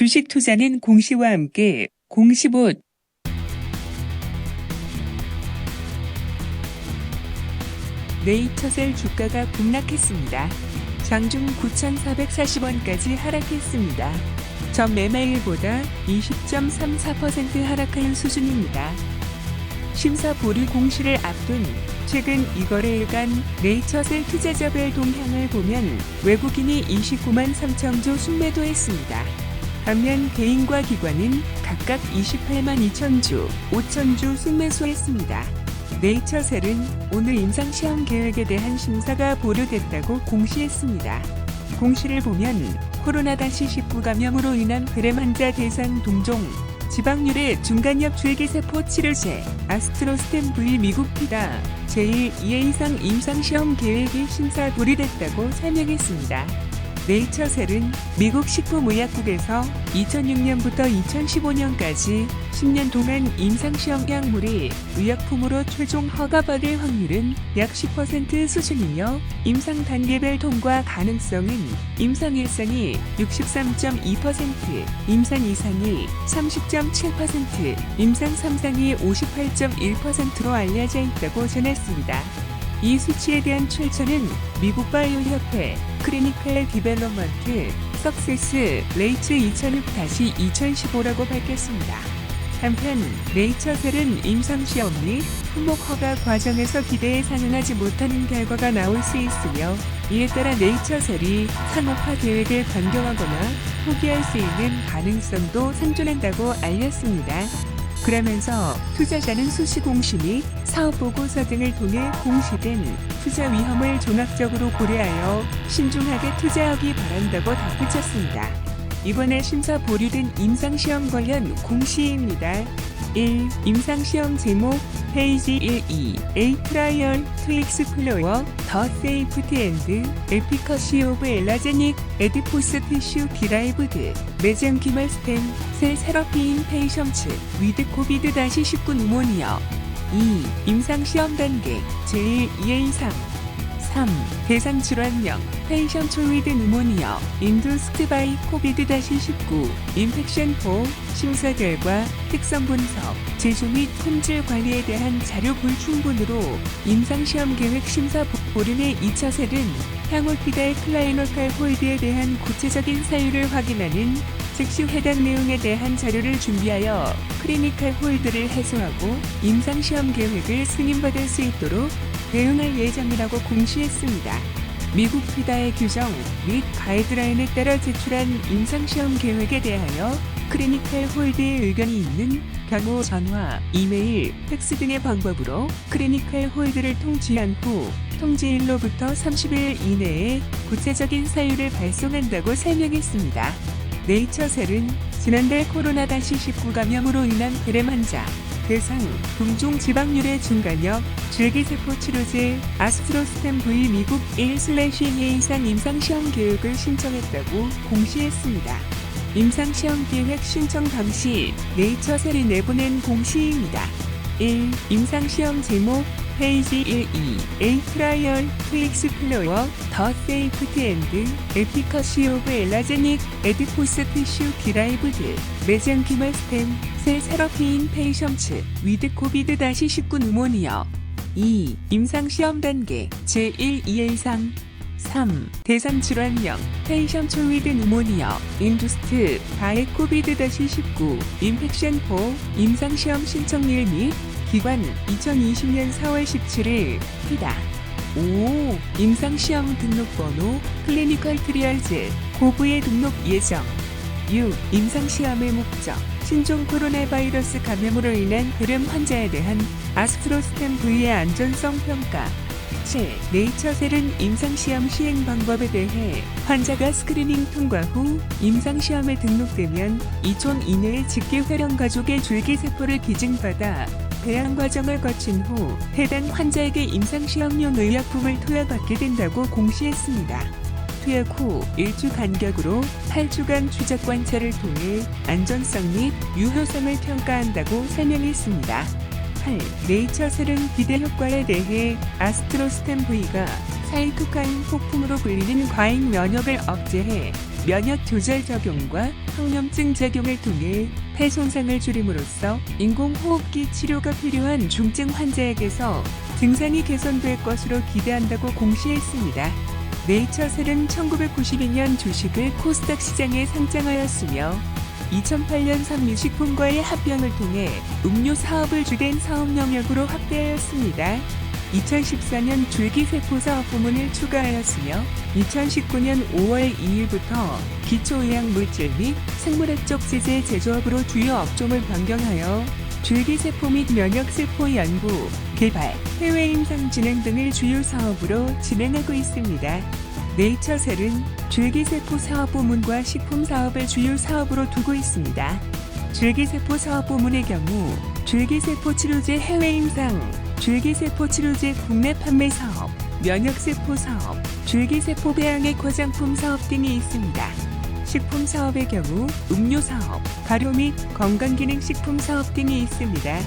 주식 투자는 공시와 함께 공시봇 네이처셀 주가가 급락했습니다. 장중 9,440원까지 하락했습니다. 전 매매일보다 20.34% 하락한 수준입니다. 심사 보류 공시를 앞둔 최근 이거래일간 네이처셀 투자자별 동향을 보면 외국인이 29만 3천 주 순매도했습니다. 반면 개인과 기관은 각각 28만 2천 주, 5천 주 순매수했습니다. 네이처셀은 오늘 임상시험 계획에 대한 심사가 보류됐다고 공시했습니다. 공시를 보면 코로나-19 감염으로 인한 폐렴 환자 대상 동종 지방률의 중간엽 줄기세포 치료제 아스트로스템 V 미국 피다 제1, 2회 이상 임상시험 계획이 심사 보류됐다고 설명했습니다. 네이처셀은 미국 식품의약국에서 2006년부터 2015년까지 10년 동안 임상시험 약물이 의약품으로 최종 허가받을 확률은 약 10% 수준이며 임상 단계별 통과 가능성은 임상 1상이 63.2%, 임상 2상이 30.7%, 임상 3상이 58.1%로 알려져 있다고 전했습니다. 이 수치에 대한 출처는 미국 바이오 협회 크리니컬 디벨롭먼트 석세스 레이츠 2006-2015라고 밝혔습니다. 한편 네이처셀은 임상시험 및 품목 허가 과정에서 기대에 상응하지 못하는 결과가 나올 수 있으며 이에 따라 네이처셀이 상업화 계획을 변경하거나 포기할 수 있는 가능성도 상존한다고 알렸습니다. 그러면서 투자자는 수시 공시 및 사업 보고서 등을 통해 공시된 투자 위험을 종합적으로 고려하여 신중하게 투자하기 바란다고 덧붙였습니다. 이번에 심사 보류된 임상시험 관련 공시입니다. 1. 임상시험 제목 페이지 12 A 트라이얼 투 익스플로어 더 세이프티 앤드 에피커시 오브 엘라제닉 에디포스 티슈 디라이브드 메젠키멀 스템 셀 세러피인 페이션츠 위드 코비드-19 누모니어 2. 임상시험 단계 제1 2회 이상 3. 대상 질환명 페이션 초위드 누모니어 인두스트 바이 코비드-19 인펙션 4 심사 결과 특성 분석 제조 및 품질 관리에 대한 자료 불충분으로 임상시험 계획 심사 보름의 2차셀은 향후 피달 클라이노칼 홀드에 대한 구체적인 사유를 확인하는 즉시 해당 내용에 대한 자료를 준비하여 클리니컬 홀드를 해소하고 임상시험 계획을 승인받을 수 있도록 대응할 예정이라고 공시했습니다. 미국 피다의 규정 및 가이드라인에 따라 제출한 임상시험 계획에 대하여 클리니컬 홀드의 의견이 있는 경우 전화, 이메일, 팩스 등의 방법으로 클리니컬 홀드를 통지한 후 통지일로부터 30일 이내에 구체적인 사유를 발송한다고 설명했습니다. 네이처셀은 지난달 코로나-19 감염으로 인한 폐렴 환자 대상 동종 지방률의 중간역 줄기세포 치료제 아스트로스템 V 미국 1/2 이상 임상시험 계획을 신청했다고 공시했습니다. 임상시험 계획 신청 당시 네이처셀이 내보낸 공시입니다. 1. 임상시험 제목 페이지 12 A 트라이얼 투 익스플로어 더 세이프티 앤드 에피커시 오브 엘라제닉 에디포스 티슈 디라이브드 메젠키멀 스템 셀 세러피인 페이션츠 위드 코비드-19 누모니어 2. 임상시험 단계 제1 2회 이상 3. 대상 질환명 페이션 초 위드 누모니어 인두스트 바이 코비드-19 인펙션 4 임상시험 신청일 및 기관 2020년 4월 17일 피다 5. 임상시험 등록번호 클리니컬 트리얼즈 고부의 등록 예정 6. 임상시험의 목적 신종 코로나 바이러스 감염으로 인한 폐렴 환자에 대한 아스트로스템 V의 안전성 평가 7. 네이처셀은 임상시험 시행 방법에 대해 환자가 스크리닝 통과 후 임상시험에 등록되면 2촌 이내의 직계활용 가족의 줄기세포를 기증받아 배양 과정을 거친 후 해당 환자에게 임상시험용 의약품을 투여받게 된다고 공시했습니다. 투약 후 1주 간격으로 8주간 추적 관찰을 통해 안전성 및 유효성을 평가한다고 설명했습니다. 8. 네이처셀은 기대 효과에 대해 아스트로스템 V가 사이토카인 폭풍으로 불리는 과잉 면역을 억제해 면역 조절 적용과 항염증 작용을 통해 폐 손상을 줄임으로써 인공호흡기 치료가 필요한 중증 환자에게서 증상이 개선될 것으로 기대한다고 공시했습니다. 네이처셀은 1992년 주식을 코스닥 시장에 상장하였으며 2008년 산미식품과의 합병을 통해 음료 사업을 주된 사업 영역으로 확대하였습니다. 2014년 줄기세포 사업 부문을 추가하였으며 2019년 5월 2일부터 기초의학 물질 및 생물학적 제재 제조업으로 주요 업종을 변경하여 줄기세포 및 면역세포 연구, 개발, 해외 임상 진행 등을 주요 사업으로 진행하고 있습니다. 네이처셀은 줄기세포 사업 부문과 식품 사업을 주요 사업으로 두고 있습니다. 줄기세포 사업 부문의 경우 줄기세포 치료제 해외 임상, 줄기세포 치료제 국내 판매 사업, 면역세포 사업, 줄기세포 배양액 화장품 사업 등이 있습니다. 식품 사업의 경우 음료 사업, 가료 및 건강기능식품 사업 등이 있습니다.